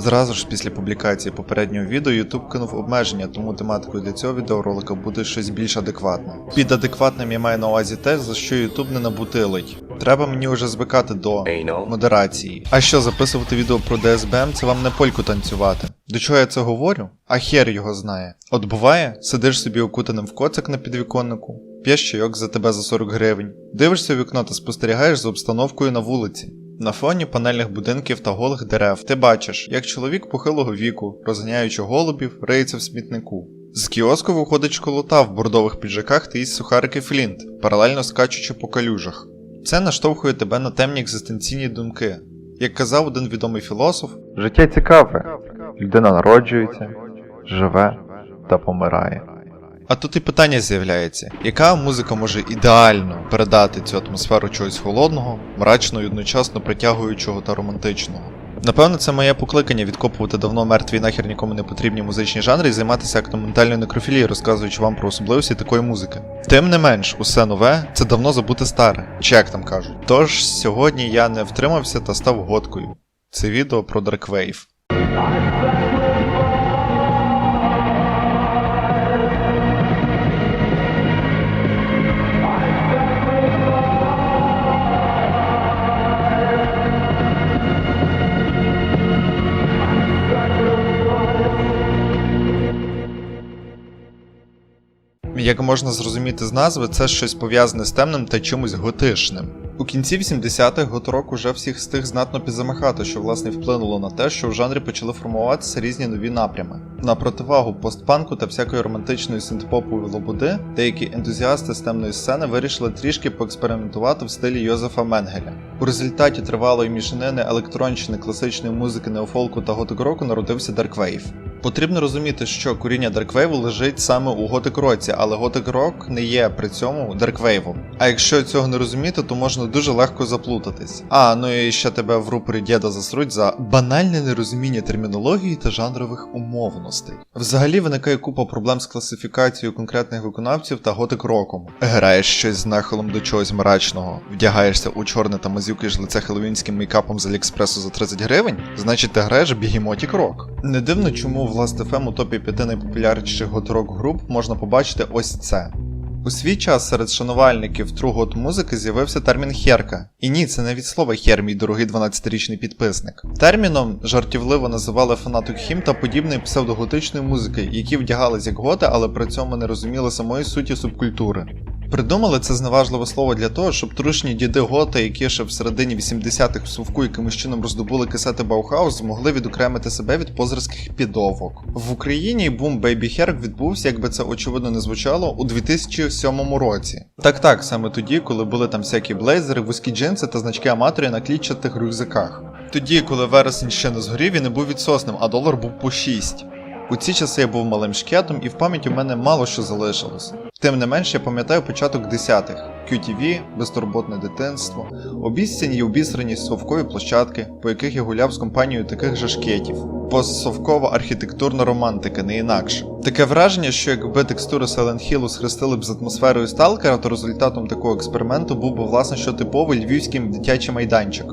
Зразу ж після публікації попереднього відео YouTube кинув обмеження, тому тематикою для цього відеоролика буде щось більш адекватне. Під адекватним я маю на увазі те, за що YouTube не набутилить. Треба мені вже звикати до модерації. А що записувати відео про ДСБМ, це вам не польку танцювати. До чого я це говорю? А хер його знає. От буває, сидиш собі окутаним в коцик на підвіконнику, п'єш чайок за тебе за 40 гривень, дивишся в вікно та спостерігаєш за обстановкою на вулиці. На фоні панельних будинків та голих дерев ти бачиш, як чоловік похилого віку, розганяючи голубів, риється в смітнику. З кіоску виходить школота в бордових піджаках та їсть сухарики Флінт, паралельно скачучи по калюжах. Це наштовхує тебе на темні екзистенційні думки. Як казав один відомий філософ, Життя цікаве. Людина народжується, живе та помирає. А тут і питання з'являється, яка музика може ідеально передати цю атмосферу чогось холодного, мрачного і одночасно притягуючого та романтичного. Напевно, це моє покликання відкопувати давно мертві нахер нікому не потрібні музичні жанри і займатися актом ментальної розказуючи вам про особливості такої музики. Тим не менш, усе нове це давно забути старе, чи як там кажуть. Тож сьогодні я не втримався та став годкою. Це відео про Dark Wave. Як можна зрозуміти з назви, це щось пов'язане з темним та чимось готишним. У кінці 80-х готорок уже всіх встиг знатно підзамахати, що власне вплинуло на те, що в жанрі почали формуватися різні нові напрями. На противагу постпанку та всякої романтичної синтпопової лободи, деякі ентузіасти з темної сцени вирішили трішки поекспериментувати в стилі Йозефа Менгеля. У результаті тривалої мішанини електронщини, класичної музики, неофолку та готик-року народився Dark Wave. Потрібно розуміти, що коріння Дарквейву лежить саме у готик році, але готик рок не є при цьому Дарквейвом. А якщо цього не розуміти, то можна дуже легко заплутатись. А, ну і ще тебе в рупорі діда засруть за банальне нерозуміння термінології та жанрових умовностей. Взагалі виникає купа проблем з класифікацією конкретних виконавців та готик роком. Граєш щось з нахилом до чогось мрачного, вдягаєшся у чорне та мазюкаєш лице хеллоуінським мейкапом з Аліекспресу за 30 гривень, значить ти граєш бігемотік рок. Не дивно, чому в Last.fm у топі 5 найпопулярніших готорок груп можна побачити ось це. У свій час серед шанувальників тру музики з'явився термін херка. І ні, це не від слова хер, мій дорогий 12-річний підписник. Терміном жартівливо називали фанаток хім та подібної псевдоготичної музики, які вдягались як готи, але при цьому не розуміли самої суті субкультури. Придумали це зневажливе слово для того, щоб трушні діди готи, які ще в середині 80-х в Совку якимось чином роздобули кисети Баухаус, змогли відокремити себе від позерських підовок. В Україні бум Baby Herc відбувся, якби це очевидно не звучало, у 2007 році. Так так, саме тоді, коли були там всякі блейзери, вузькі джинси та значки аматорів на клітчатих рюкзаках. Тоді, коли вересень ще не згорів і не був відсосним, а долар був по 6. У ці часи я був малим шкетом, і в пам'яті у мене мало що залишилось. Тим не менш, я пам'ятаю початок десятих QTV, безтурботне дитинство, обіцяні й обісрані совкові площадки, по яких я гуляв з компанією таких же шкетів. Постсовкова архітектурна романтика, не інакше. Таке враження, що якби текстури Silent Hill схрестили б з атмосферою Сталкера, то результатом такого експерименту був би власне що типовий львівський дитячий майданчик.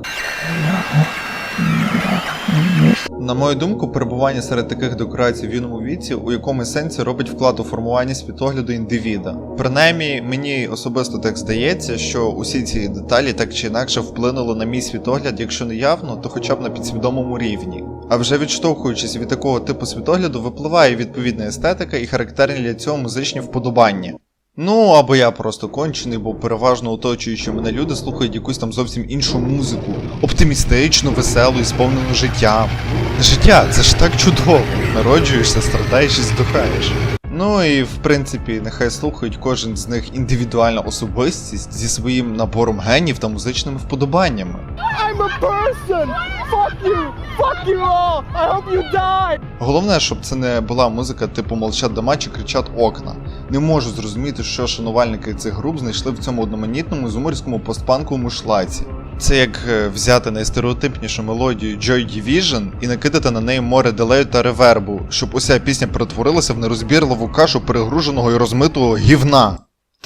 На мою думку, перебування серед таких декорацій в юному віці у якомусь сенсі робить вклад у формування світогляду індивіда. Принаймні, мені особисто так здається, що усі ці деталі так чи інакше вплинули на мій світогляд, якщо не явно, то хоча б на підсвідомому рівні. А вже відштовхуючись від такого типу світогляду, випливає відповідна естетика і характерні для цього музичні вподобання. Ну, або я просто кончений, бо переважно оточуючи мене люди слухають якусь там зовсім іншу музику, оптимістичну, веселу і сповнену життям. Життя це ж так чудово. Народжуєшся, страдаєш і здухаєш. Ну і в принципі, нехай слухають кожен з них індивідуальна особистість зі своїм набором генів та музичними вподобаннями. I'm a person! Fuck you! Fuck you all! I hope you die! Головне, щоб це не була музика типу молчать дома чи кричать окна. Не можу зрозуміти, що шанувальники цих груп знайшли в цьому одноманітному зумерському постпанковому шлаці. Це як е, взяти найстереотипнішу мелодію Joy Division і накидати на неї море делею та ревербу, щоб уся пісня перетворилася в нерозбірливу кашу перегруженого і розмитого гівна.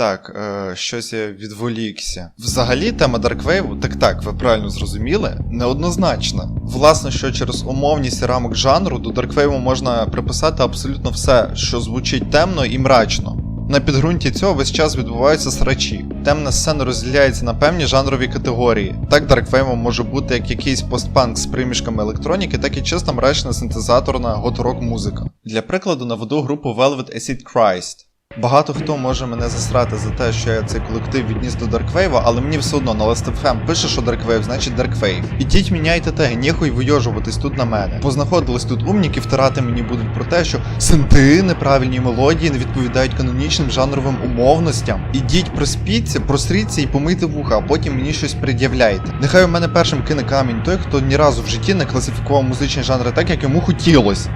Так, е, щось я відволікся. Взагалі, тема Дарквейву, так так, ви правильно зрозуміли, неоднозначна. Власне, що через умовність рамок жанру до Дарквейву можна приписати абсолютно все, що звучить темно і мрачно. На підґрунті цього весь час відбуваються срачі. Темна сцена розділяється на певні жанрові категорії. Так Дарквейвом може бути як якийсь постпанк з примішками електроніки, так і чиста мрачна синтезаторна готорок музика. Для прикладу наведу групу Velvet Acid Christ. Багато хто може мене засрати за те, що я цей колектив відніс до Дарквейва, але мені все одно на LastFM пише, що Дарквейв, значить Дарквейв. Ідіть міняйте теги, ніхуй вийожуватись тут на мене. Познаходились тут умніки, втирати мені будуть про те, що синти, неправильні мелодії не відповідають канонічним жанровим умовностям. Ідіть проспіться, просріться і помийте вуха, а потім мені щось пред'являйте. Нехай у мене першим кине камінь той, хто ні разу в житті не класифікував музичні жанри так, як йому хотілось.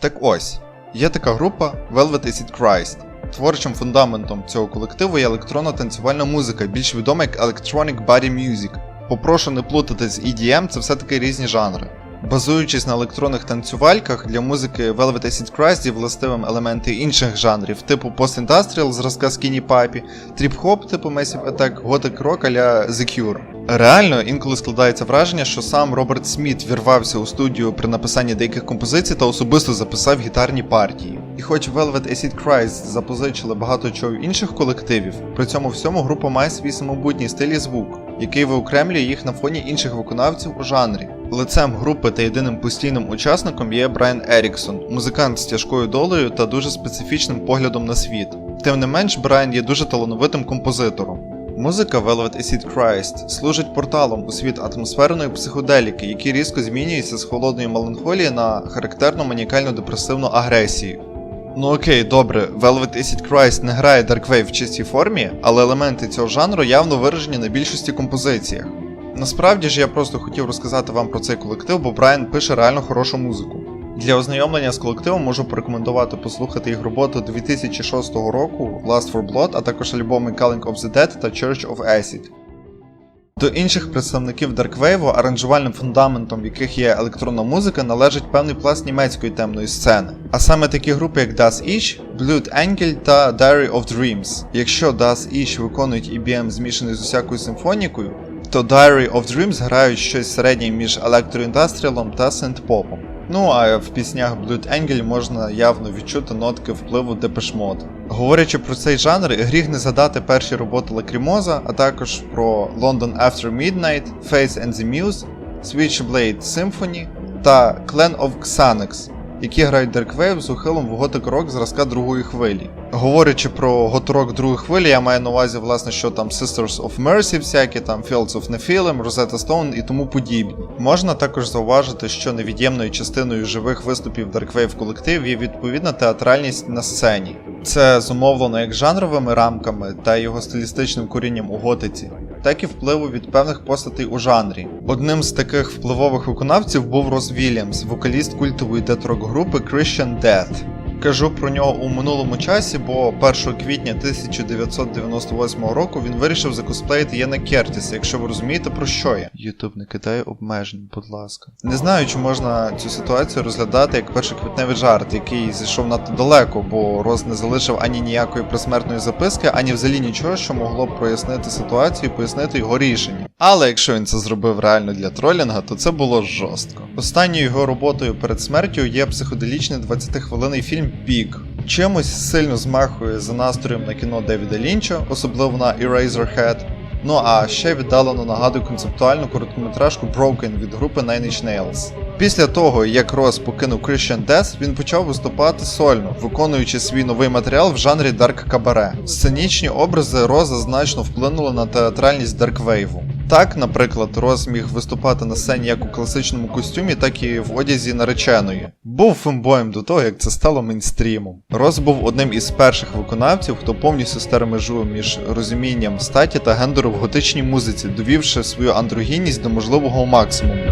Так ось. Є така група Velvet Acid Christ. Творчим фундаментом цього колективу є електронна танцювальна музика, більш відома як Electronic Body Music. Попрошу не плутати з EDM, це все-таки різні жанри. Базуючись на електронних танцювальках, для музики Velvet Acid є властивим елементи інших жанрів, типу пост-індастріал зразка Skinny Puppy, тріп-хоп типу Massive Attack, Gothic Rock а-ля The Cure. Реально, інколи складається враження, що сам Роберт Сміт вірвався у студію при написанні деяких композицій та особисто записав гітарні партії. І хоч Velvet Acid Christ запозичили багато чого інших колективів, при цьому всьому група має свій самобутній стиль і звук, який виокремлює їх на фоні інших виконавців у жанрі. Лицем групи та єдиним постійним учасником є Брайан Еріксон, музикант з тяжкою долею та дуже специфічним поглядом на світ. Тим не менш, Брайан є дуже талановитим композитором. Музика Velvet Acid Christ служить порталом у світ атмосферної психоделіки, який різко змінюється з холодної меланхолії на характерну манікально-депресивну агресію. Ну окей, добре, Velvet Acid Christ не грає Darkwave в чистій формі, але елементи цього жанру явно виражені на більшості композиціях. Насправді ж я просто хотів розказати вам про цей колектив, бо Брайан пише реально хорошу музику. Для ознайомлення з колективом можу порекомендувати послухати їх роботу 2006 року Last for Blood, а також альбоми Calling of the Dead та Church of Acid. До інших представників Дарквейву, аранжувальним фундаментом яких є електронна музика, належить певний пласт німецької темної сцени. А саме такі групи, як Das Ich, Blood Angel та Diary of Dreams. Якщо Das Ich виконують EBM змішаний з усякою симфонікою, то Diary of Dreams грають щось середнє між електроіндастріалом та синтпопом. Ну а в піснях Blood Angel можна явно відчути нотки впливу Mode. Говорячи про цей жанр, гріх не згадати перші роботи Лакрімоза, а також про London After Midnight, Face and the Muse, Switchblade Symphony та Clan of Xanax, які грають Darkwave з ухилом в готик рок зразка другої хвилі. Говорячи про готорок другої хвилі, я маю на увазі, власне, що там Sisters of Mercy, всякі там Fields of Nephilim, Rosetta Stone і тому подібні. Можна також зауважити, що невід'ємною частиною живих виступів Darkwave колектив є відповідна театральність на сцені. Це зумовлено як жанровими рамками та його стилістичним корінням у готиці, так і впливу від певних постатей у жанрі. Одним з таких впливових виконавців був Рос Вільямс, вокаліст культової детрок групи Christian Death. Кажу про нього у минулому часі, бо 1 квітня 1998 року він вирішив закосплеїти Єна Кертіса, якщо ви розумієте про що я. Ютуб не кидає обмежень, будь ласка. Не знаю, чи можна цю ситуацію розглядати як першоквітневий жарт, який зійшов надто далеко, бо Рос не залишив ані ніякої присмертної записки, ані взагалі нічого, що могло б прояснити ситуацію і пояснити його рішення. Але якщо він це зробив реально для тролінга, то це було жорстко. Останньою його роботою перед смертю є психоделічний 20-хвилинний фільм Пік. Чимось сильно змахує за настроєм на кіно Девіда Лінча, особливо на Eraserhead. Ну а ще віддалено нагадує концептуальну короткометражку Broken від групи Nine Inch Nails. Після того, як Рос покинув Christian Death, він почав виступати сольно, виконуючи свій новий матеріал в жанрі Dark Кабаре. Сценічні образи Роза значно вплинули на театральність Дарквейву. Так, наприклад, Роз міг виступати на сцені як у класичному костюмі, так і в одязі нареченої. Був фембоєм до того, як це стало мейнстрімом. Роз був одним із перших виконавців, хто повністю стер межу між розумінням статі та гендеру в готичній музиці, довівши свою андрогінність до можливого максимуму.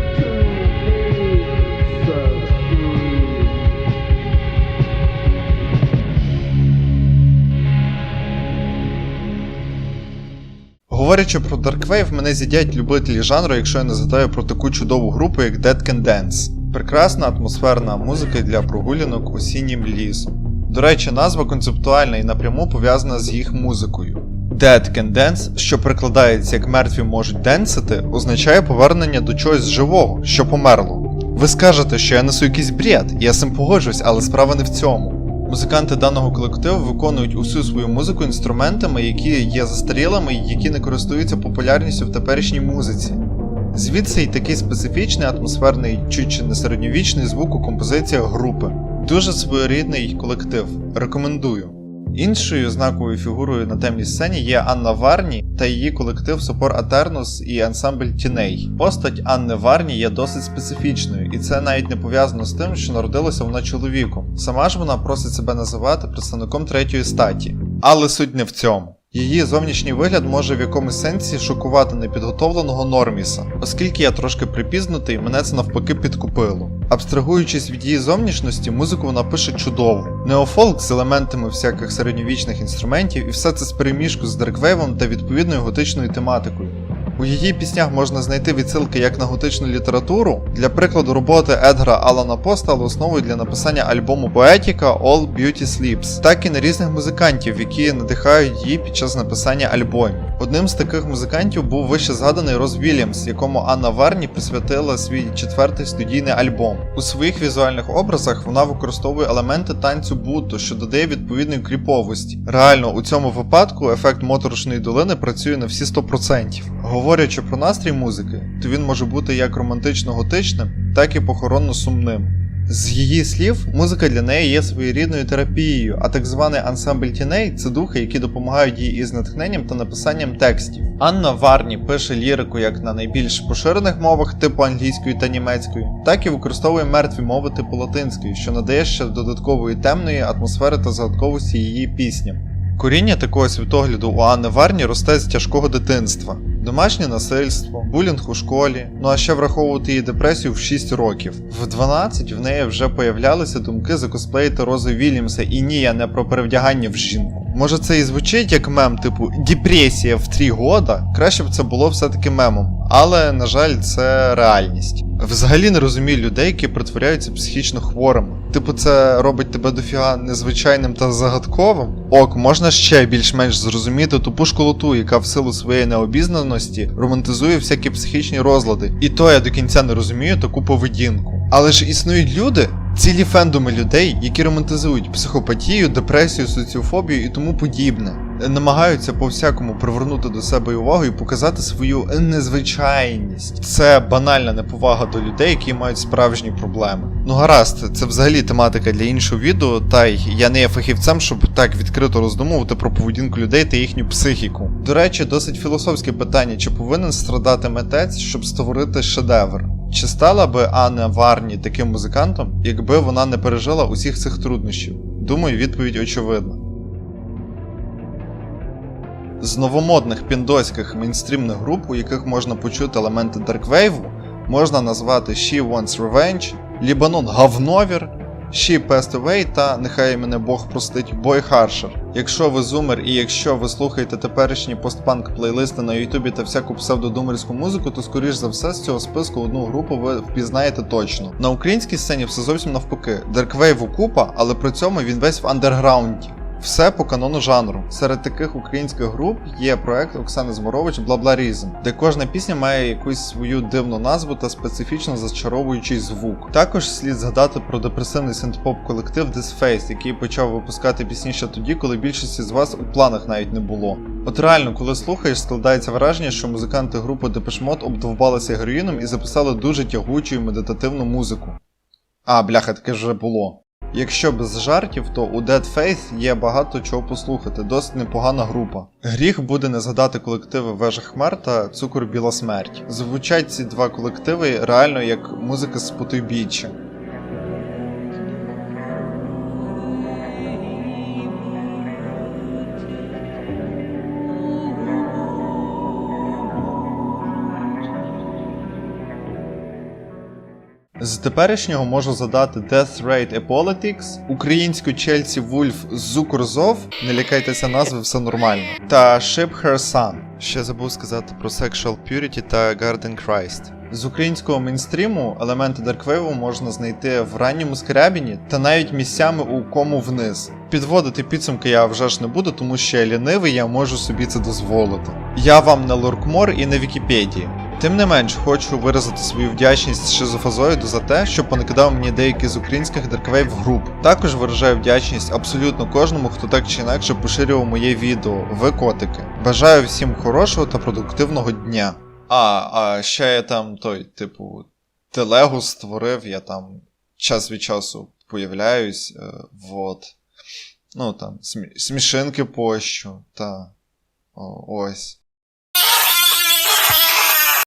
Говорячи про Darkwave, мене з'їдять любителі жанру, якщо я не згадаю про таку чудову групу, як Dead Can Dance. Прекрасна атмосферна музика для прогулянок осіннім лісом. До речі, назва концептуальна і напряму пов'язана з їх музикою. Dead Can Dance, що прикладається як мертві можуть денсити, означає повернення до чогось живого, що померло. Ви скажете, що я несу якийсь бред, я з цим погоджуюсь, але справа не в цьому. Музиканти даного колективу виконують усю свою музику інструментами, які є застарілими і які не користуються популярністю в теперішній музиці. Звідси й такий специфічний атмосферний, чуть чи не середньовічний звук у композиціях групи. Дуже своєрідний колектив. Рекомендую. Іншою знаковою фігурою на темній сцені є Анна Варні та її колектив Сопор Атернус і ансамбль Тіней. Постать Анни Варні є досить специфічною, і це навіть не пов'язано з тим, що народилася вона чоловіком. Сама ж вона просить себе називати представником третьої статі. Але суть не в цьому. Її зовнішній вигляд може в якомусь сенсі шокувати непідготовленого норміса, оскільки я трошки припізнутий, мене це навпаки підкупило. Абстрагуючись від її зовнішності, музику вона пише чудово. Неофолк з елементами всяких середньовічних інструментів, і все це з переміжку з Дарквейвом та відповідною готичною тематикою. У її піснях можна знайти відсилки як на готичну літературу. Для прикладу, роботи Едгара Алана По стали основою для написання альбому Поетіка All Beauty Sleeps, так і на різних музикантів, які надихають її під час написання альбомів. Одним з таких музикантів був вище згаданий Роз Вільямс, якому Анна Варні присвятила свій четвертий студійний альбом. У своїх візуальних образах вона використовує елементи танцю Будто, що додає відповідної кріповості. Реально, у цьому випадку ефект моторошної долини працює на всі 100%. Говорячи про настрій музики, то він може бути як романтично-готичним, так і похоронно сумним. З її слів, музика для неї є своєрідною терапією, а так званий ансамбль тіней це духи, які допомагають їй із натхненням та написанням текстів. Анна Варні пише лірику як на найбільш поширених мовах, типу англійської та німецької, так і використовує мертві мови типу латинської, що надає ще додаткової темної атмосфери та загадковості її пісням. Коріння такого світогляду у Анни Варні росте з тяжкого дитинства. Домашнє насильство, булінг у школі, ну а ще враховувати її депресію в 6 років. В 12 в неї вже появлялися думки закосплеїти Рози Вільямса, і ні, я не про перевдягання в жінку. Може це і звучить як мем, типу депресія в 3 года? Краще б це було все-таки мемом. Але, на жаль, це реальність. Взагалі не розумію людей, які притворяються психічно хворими. Типу, це робить тебе дофіга незвичайним та загадковим. Ок, можна ще більш-менш зрозуміти тупу школоту, яка в силу своєї необізнаності романтизує всякі психічні розлади. І то я до кінця не розумію таку поведінку. Але ж існують люди, цілі фендоми людей, які романтизують психопатію, депресію, соціофобію і тому подібне. Намагаються по всякому привернути до себе увагу і показати свою незвичайність. Це банальна неповага до людей, які мають справжні проблеми. Ну гаразд, це взагалі тематика для іншого відео, та й я не є фахівцем, щоб так відкрито роздумувати про поведінку людей та їхню психіку. До речі, досить філософське питання: чи повинен страдати митець, щоб створити шедевр? Чи стала би Анна Варні таким музикантом, якби вона не пережила усіх цих труднощів? Думаю, відповідь очевидна. З новомодних піндоських мейнстрімних груп, у яких можна почути елементи дарквейву, можна назвати She Wants Revenge, Лібанон Гавновір, She Passed Away та нехай мене Бог простить Boy Harsher. Якщо ви зумер і якщо ви слухаєте теперішні постпанк плейлисти на Ютубі та всяку псевдодумерську музику, то скоріш за все з цього списку одну групу ви впізнаєте точно. На українській сцені все зовсім навпаки. Дарквейву купа, але при цьому він весь в андерграунді. Все по канону жанру. Серед таких українських груп є проект Оксани Зморович Блабларізм, де кожна пісня має якусь свою дивну назву та специфічно зачаровуючий звук. Також слід згадати про депресивний синтпоп колектив This Face, який почав випускати пісні ще тоді, коли більшості з вас у планах навіть не було. От реально, коли слухаєш, складається враження, що музиканти групи Mode обдовбалися героїном і записали дуже тягучу і медитативну музику. А, бляха, таке вже було. Якщо без жартів, то у Dead Faith є багато чого послухати, досить непогана група. Гріх буде не згадати колективи Вежа хмерта, Цукор Біла Смерть. Звучать ці два колективи реально як музика з потойбіччя. З теперішнього можу задати Death Rate Apolitics, українську Chelsea Wolf Зукурзов, не лякайтеся назви, все нормально, та Ship Her Son. Ще забув сказати про Sexual Purity та Garden Christ. З українського мейнстріму елементи Дарквейву можна знайти в ранньому скрябіні та навіть місцями у кому вниз. Підводити підсумки я вже ж не буду, тому що я лінивий, я можу собі це дозволити. Я вам не Лоркмор і не Вікіпедії. Тим не менш, хочу виразити свою вдячність шизофазоїду за те, що понакидав мені деякі з українських дарквейв груп. Також виражаю вдячність абсолютно кожному, хто так чи інакше поширював моє відео. Ви котики. Бажаю всім хорошого та продуктивного дня. А, а ще я там той, типу, телегу створив, я там час від часу появляюсь, е, вот. Ну там, смі- смішинки пощу, та. О, ось.